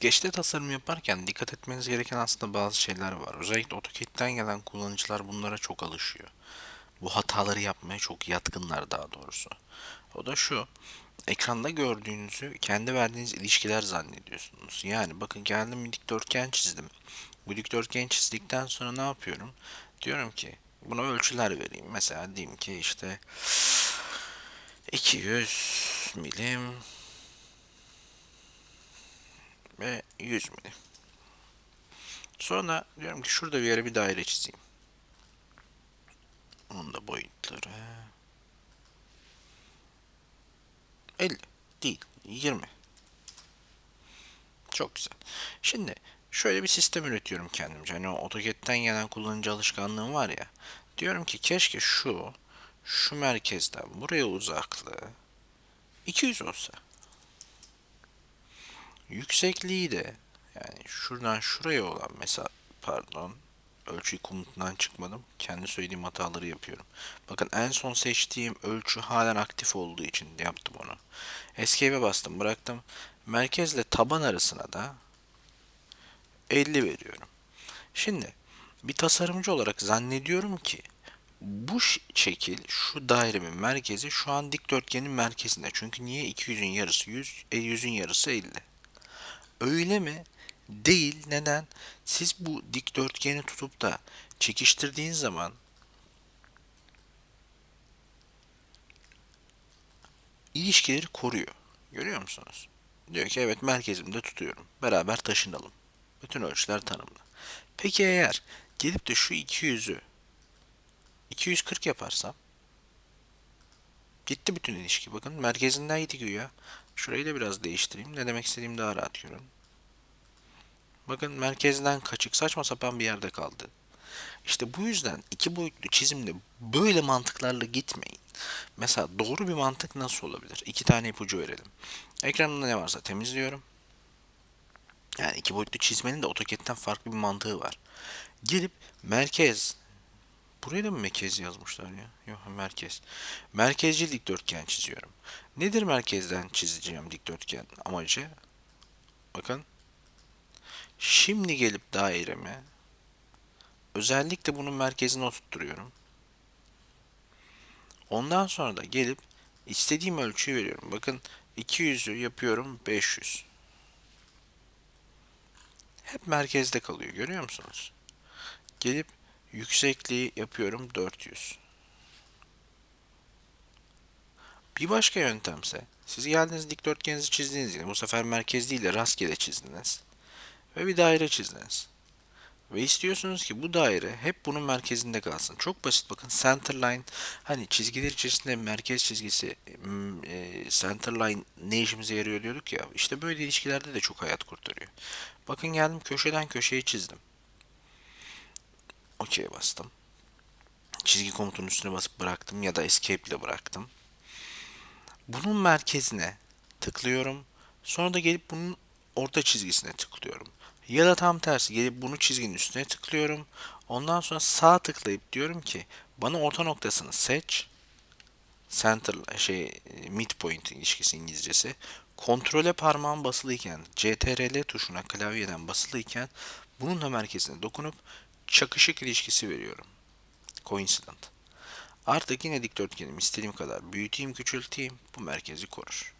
Sketch'te tasarım yaparken dikkat etmeniz gereken aslında bazı şeyler var. Özellikle AutoCAD'den gelen kullanıcılar bunlara çok alışıyor. Bu hataları yapmaya çok yatkınlar daha doğrusu. O da şu. Ekranda gördüğünüzü kendi verdiğiniz ilişkiler zannediyorsunuz. Yani bakın geldim bir dikdörtgen çizdim. Bu dikdörtgeni çizdikten sonra ne yapıyorum? Diyorum ki buna ölçüler vereyim. Mesela diyeyim ki işte 200 milim ve 100 milim. Sonra diyorum ki şurada bir yere bir daire çizeyim. Onun da boyutları 50 değil 20. Çok güzel. Şimdi şöyle bir sistem üretiyorum kendimce. Hani o AutoCAD'den gelen kullanıcı alışkanlığım var ya. Diyorum ki keşke şu şu merkezden buraya uzaklığı 200 olsa. Yüksekliği de yani şuradan şuraya olan mesela pardon ölçüyü komutundan çıkmadım. Kendi söylediğim hataları yapıyorum. Bakın en son seçtiğim ölçü halen aktif olduğu için de yaptım onu. Escape'e bastım bıraktım. Merkezle taban arasına da 50 veriyorum. Şimdi bir tasarımcı olarak zannediyorum ki bu şekil şu dairemin merkezi şu an dikdörtgenin merkezinde. Çünkü niye 200'ün yarısı 100, e, 100'ün yarısı 50. Öyle mi? Değil. Neden? Siz bu dikdörtgeni tutup da çekiştirdiğin zaman ilişkileri koruyor. Görüyor musunuz? Diyor ki evet merkezimde tutuyorum. Beraber taşınalım. Bütün ölçüler tanımlı. Peki eğer gelip de şu 200'ü 240 yaparsam gitti bütün ilişki. Bakın merkezinden gidiyor. Şurayı da biraz değiştireyim. Ne demek istediğimi daha rahat görün. Bakın merkezden kaçık saçma sapan bir yerde kaldı. İşte bu yüzden iki boyutlu çizimde böyle mantıklarla gitmeyin. Mesela doğru bir mantık nasıl olabilir? İki tane ipucu verelim. Ekranımda ne varsa temizliyorum. Yani iki boyutlu çizmenin de AutoCAD'den farklı bir mantığı var. Gelip merkez Buraya da mı merkez yazmışlar ya? Yok merkez. Merkezci dikdörtgen çiziyorum. Nedir merkezden çizeceğim dikdörtgen amacı? Bakın. Şimdi gelip daireme özellikle bunun merkezine oturtturuyorum. Ondan sonra da gelip istediğim ölçüyü veriyorum. Bakın 200'ü yapıyorum 500. Hep merkezde kalıyor. Görüyor musunuz? Gelip yüksekliği yapıyorum 400. Bir başka yöntemse siz geldiniz dikdörtgeninizi çizdiniz yine bu sefer merkez değil de rastgele çizdiniz ve bir daire çizdiniz. Ve istiyorsunuz ki bu daire hep bunun merkezinde kalsın. Çok basit bakın centerline hani çizgiler içerisinde merkez çizgisi m, e, centerline ne işimize yarıyor diyorduk ya. İşte böyle ilişkilerde de çok hayat kurtarıyor. Bakın geldim köşeden köşeyi çizdim. OK'ye bastım. Çizgi komutunun üstüne basıp bıraktım ya da escape ile bıraktım. Bunun merkezine tıklıyorum. Sonra da gelip bunun orta çizgisine tıklıyorum. Ya da tam tersi gelip bunu çizginin üstüne tıklıyorum. Ondan sonra sağ tıklayıp diyorum ki bana orta noktasını seç. Center şey midpoint ilişkisi İngilizcesi. Kontrole parmağım basılıyken CTRL tuşuna klavyeden basılıyken bunun da merkezine dokunup çakışık ilişkisi veriyorum. Coincident. Artık yine dikdörtgenim istediğim kadar büyüteyim küçülteyim bu merkezi korur.